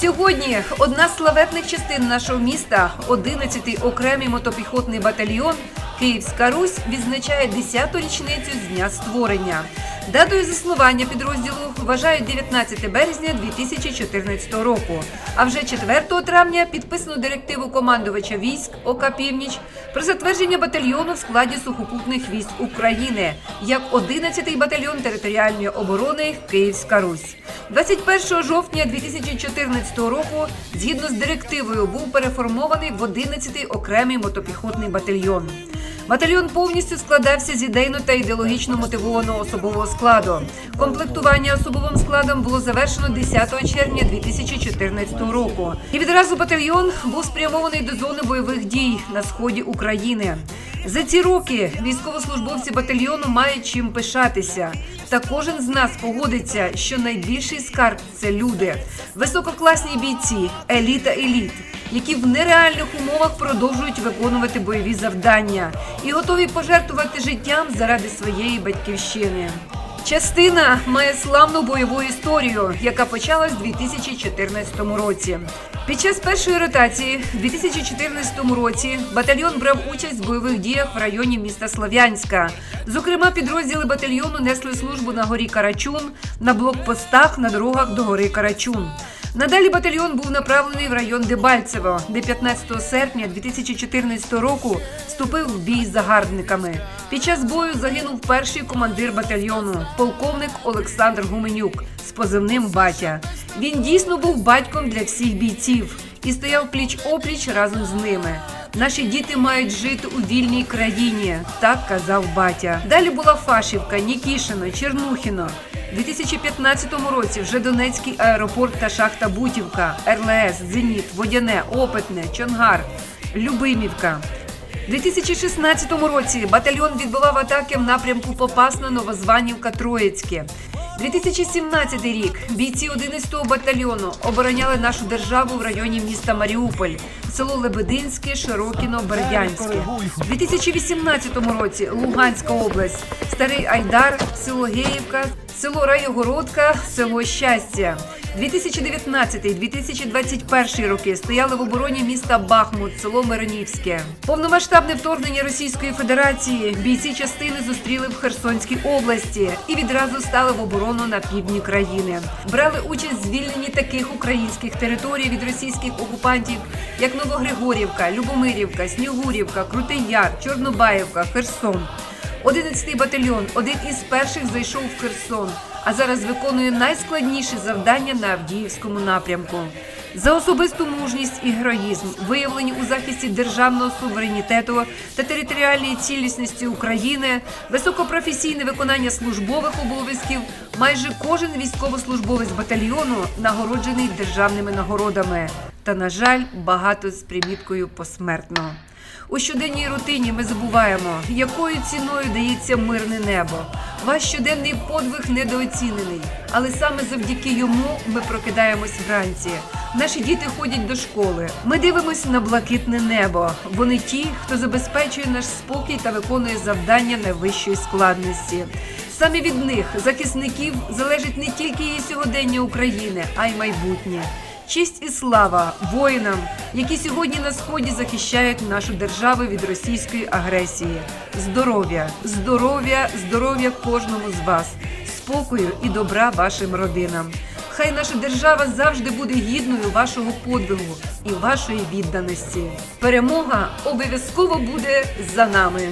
Сьогодні одна з славетних частин нашого міста, 11-й окремий мотопіхотний батальйон Київська Русь відзначає 10-ту річницю з дня створення. Датою заснування підрозділу вважають 19 березня 2014 року. А вже 4 травня підписано директиву командувача військ ОК Північ про затвердження батальйону в складі сухопутних військ України як 11-й батальйон територіальної оборони Київська Русь. 21 жовтня 2014 року, згідно з директивою, був переформований в 11-й окремий мотопіхотний батальйон. Батальйон повністю складався з ідейно та ідеологічно мотивованого особового складу. Комплектування особовим складом було завершено 10 червня 2014 року. І відразу батальйон був спрямований до зони бойових дій на сході України. За ці роки військовослужбовці батальйону мають чим пишатися. Та кожен з нас погодиться, що найбільший скарб це люди, висококласні бійці, еліта еліт, які в нереальних умовах продовжують виконувати бойові завдання і готові пожертвувати життям заради своєї батьківщини. Частина має славну бойову історію, яка почалась у 2014 році. Під час першої ротації у 2014 році батальйон брав участь в бойових діях в районі міста Слов'янська. Зокрема, підрозділи батальйону несли службу на горі Карачун, на блокпостах на дорогах до гори Карачун. Надалі батальйон був направлений в район Дебальцево, де 15 серпня 2014 року вступив в бій з загарбниками. Під час бою загинув перший командир батальйону, полковник Олександр Гуменюк з позивним Батя. Він дійсно був батьком для всіх бійців і стояв пліч опліч разом з ними. Наші діти мають жити у вільній країні, так казав батя. Далі була Фашівка, Нікішино, Чернухіно. У 2015 році вже Донецький аеропорт та шахта Бутівка, РЛС, Зеніт, Водяне, Опитне, Чонгар, Любимівка. У 2016 році батальйон відбивав атаки в напрямку Попасна, Новозванівка, Троїцьке. 2017 рік бійці 11-го батальйону обороняли нашу державу в районі міста Маріуполь, село Лебединське, Широкіно, Бердянське. У 2018 році Луганська область, Старий Айдар, село Геївка, село Райогородка, село Щастя. 2019-2021 роки стояли в обороні міста Бахмут, село Миронівське. Повномасштабне вторгнення Російської Федерації бійці частини зустріли в Херсонській області і відразу стали в оборону на півдні країни. Брали участь в звільненні таких українських територій від російських окупантів, як Новогригорівка, Любомирівка, Снігурівка, Крутий Яр, Чорнобаївка, Херсон. 11-й батальйон один із перших зайшов в Херсон, а зараз виконує найскладніші завдання на Авдіївському напрямку. За особисту мужність і героїзм, виявлені у захисті державного суверенітету та територіальної цілісності України, високопрофесійне виконання службових обов'язків, майже кожен військовослужбовець батальйону нагороджений державними нагородами. Та, на жаль, багато з приміткою посмертно. У щоденній рутині ми забуваємо, якою ціною дається мирне небо. Ваш щоденний подвиг недооцінений, але саме завдяки йому ми прокидаємось вранці. Наші діти ходять до школи. Ми дивимося на блакитне небо. Вони ті, хто забезпечує наш спокій та виконує завдання найвищої складності. Саме від них, захисників, залежить не тільки її сьогодення України, а й майбутнє. Честь і слава воїнам, які сьогодні на сході захищають нашу державу від російської агресії. Здоров'я, здоров'я, здоров'я кожному з вас, спокою і добра вашим родинам. Хай наша держава завжди буде гідною вашого подвигу і вашої відданості. Перемога обов'язково буде за нами.